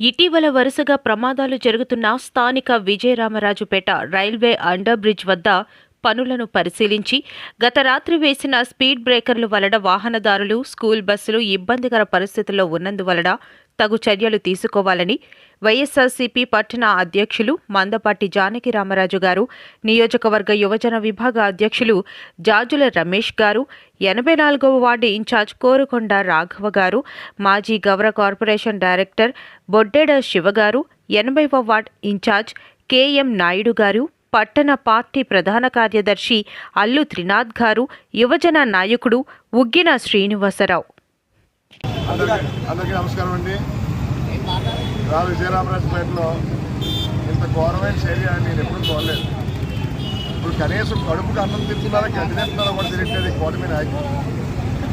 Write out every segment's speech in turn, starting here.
ఇటీవల వరుసగా ప్రమాదాలు జరుగుతున్న స్థానిక విజయరామరాజుపేట రైల్వే అండర్ బ్రిడ్జ్ వద్ద పనులను పరిశీలించి గత రాత్రి వేసిన స్పీడ్ బ్రేకర్లు వలన వాహనదారులు స్కూల్ బస్సులు ఇబ్బందికర పరిస్థితుల్లో ఉన్నందువలన తగు చర్యలు తీసుకోవాలని వైఎస్ఆర్సీపీ పట్టణ అధ్యక్షులు మందపాటి జానకి రామరాజు గారు నియోజకవర్గ యువజన విభాగ అధ్యక్షులు జాజుల రమేష్ గారు ఎనభై నాలుగవ వార్డు ఇన్ఛార్జ్ కోరుకొండ రాఘవ గారు మాజీ గౌర కార్పొరేషన్ డైరెక్టర్ బొడ్డెడ శివగారు ఎనభైవ వార్డ్ ఇన్ఛార్జ్ కేఎం నాయుడు గారు పట్టణ పార్టీ ప్రధాన కార్యదర్శి అల్లు త్రినాథ్ గారు యువజన నాయకుడు ఉగ్గిన శ్రీనివాసరావు. అందరికీ నమస్కారం అండి. రా విజయరామరాజపేటలో ఇంత ఘోరమైన చర్య నేను ఎప్పుడు చూడలేదు. ఇప్పుడు కనీసం కడుపుకు అన్నం తింటున్నారా గడ్డి తింటున్నారా కూడా తెలియట్లేదు ఈ కూటమి నాయకులు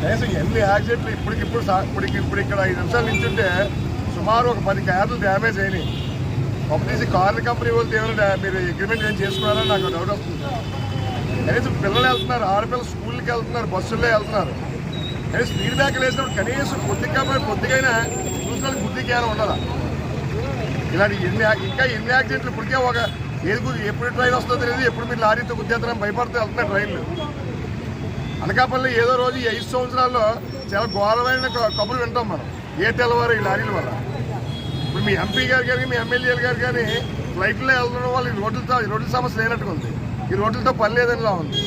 కనీసం ఎన్ని యాక్సిడెంట్లు ఇప్పటికిప్పుడు సా- ఇప్పటికి ఇప్పుడు ఇక్కడ ఐదు నిమిషాలు నించుంటే సుమారు ఒక పది కార్లు డ్యామేజ్ అయినాయి. ఒక తీసి కార్ల కంపెనీ వాళ్ళు ఏమైనా మీరు అగ్రిమెంట్ ఏం చేసుకున్నారని నాకు డౌట్ వస్తుంది. కనీసం పిల్లలు వెళ్తున్నారు ఆడపిల్లలు స్కూల్కి వెళ్తున్నారు బస్సుల్లో వెళ్తున్నారు. కానీ స్పీడ్ బ్యాక్ వేసినప్పుడు కనీసం కొద్దిగా పోయి కొద్దిగైనా చూసిన బుద్ధి జ్ఞానం ఉండాలా ఇలాంటి ఎన్ని ఇంకా ఎన్ని యాక్సిడెంట్లు ఇప్పటికే ఒక ఏది ఎప్పుడు ట్రైన్ వస్తుందో తెలియదు ఎప్పుడు మీరు లారీతో గుద్దేస్తారని భయపడుతూ వెళ్తున్నారు ట్రైన్లు. అనకాపల్లి ఏదో రోజు ఈ ఐదు సంవత్సరాల్లో చాలా ఘోరమైన క- కబుర్లు వింటాం మనం. ఏ తెల్లవారు ఈ లారీల వల్ల? మీ ఎంపీ గారు కానీ మీ ఎమ్మెల్యేలు గారు కానీ ఫ్లైట్లో వెళ్తున్న వాళ్ళు రోడ్లతో ఈ రోడ్ల సమస్య లేనట్టుగా ఉంది. ఈ రోడ్లతో పని లేదనిలా ఉంది.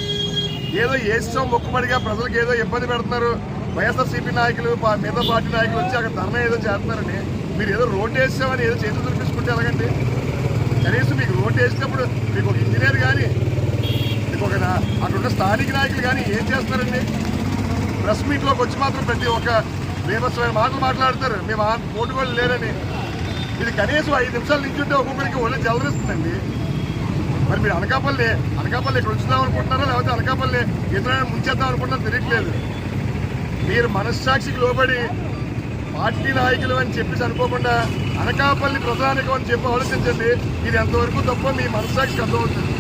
ఏదో ఏసం మొక్కుబడిగా ప్రజలకు ఏదో ఇబ్బంది పెడుతున్నారు. వైఎస్ఆర్సీపీ నాయకులు మిగతా పార్టీ నాయకులు వచ్చి అక్కడ ధర్నా ఏదో చేస్తున్నారని మీరు ఏదో రోడ్డు వేసామని ఏదో చేతులు చూపించుకుంటే ఎలాగండి? కనీసం మీకు రోడ్డు వేసినప్పుడు మీకు ఒక ఇంజనీర్ కానీ మీకు ఒక అక్కడ ఉన్న స్థానిక నాయకులు కానీ ఏం చేస్తున్నారండి? ప్రెస్ మీట్లోకి వచ్చి మాత్రం ప్రతి ఒక్క బీభత్సమైన మాటలు మాట్లాడతారు. మేము పోటీ కూడా లేరని ఇది కనీసం ఐదు నిమిషాలు నించుంటే ఒక్కొక్కరికి ఒళ్ళు జలరిస్తుందండి మరి మీరు అనకాపల్లి అనకాపల్లి ఇక్కడ ఉంచుదాం అనుకుంటున్నారా? లేకపోతే అనకాపల్లి ఇతరులను ముంచేద్దాం అనుకుంటున్నారో తెలియట్లేదు. మీరు మనస్సాక్షికి లోబడి పార్టీ నాయకులు అని చెప్పేసి అనుకోకుండా అనకాపల్లి ప్రధానికం అని చెప్పి ఆలోచించండి. ఇది ఎంతవరకు తప్ప మీ మనస్సాక్షికి అర్థమవుతుంది.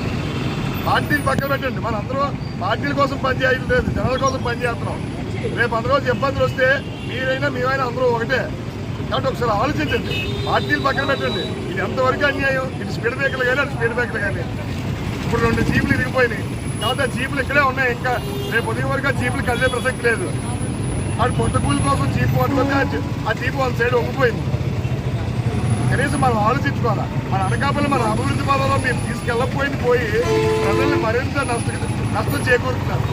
పార్టీని పక్కన పెట్టండి. మన అందరూ పార్టీల కోసం పనిచేయడం లేదు జనాల కోసం పనిచేస్తున్నాం రేపు అందరూ ఇబ్బందులు వస్తే మీరైనా మేమైనా అందరూ ఒకటే. కాబట్టి ఒకసారి ఆలోచించండి. పార్టీలు పక్కన పెట్టండి. ఇది ఎంతవరకు అన్యాయం? ఇది స్పీడ్ బ్రేకర్లు కానీ అది స్పీడ్ బ్రేకర్లు కానీ. ఇప్పుడు రెండు జీపులు ఇరిగిపోయినాయి. కాబట్టి ఆ జీపులు ఇక్కడే ఉన్నాయి. ఇంకా రేపు ఉదయం వరకు ఆ జీపులు కలిసే ప్రసక్తి లేదు. వాడు కొత్త కూలి కోసం జీపు పట్టుకుంటే ఆ ఆ జీపు వాళ్ళ సైడ్ ఒంగిపోయింది కనీసం మనం ఆలోచించుకోవాలా? మన అనకాపల్లి మన అభివృద్ధి పదంలో మీరు తీసుకెళ్ళకపోయింది పోయి ప్రజల్ని మరింత నష్ట నష్టం చేకూరుతున్నారు.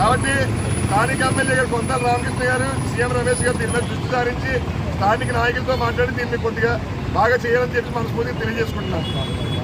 కాబట్టి స్థానిక ఎమ్మెల్యే గారు కొంత రామకృష్ణ గారు సీఎం రమేష్ గారు దీని మీద దృష్టి సారించి స్థానిక నాయకులతో మాట్లాడి దీన్ని కొద్దిగా బాగా చేయాలని చెప్పి మనస్ఫూర్తిగా తెలియజేసుకుంటున్నాను.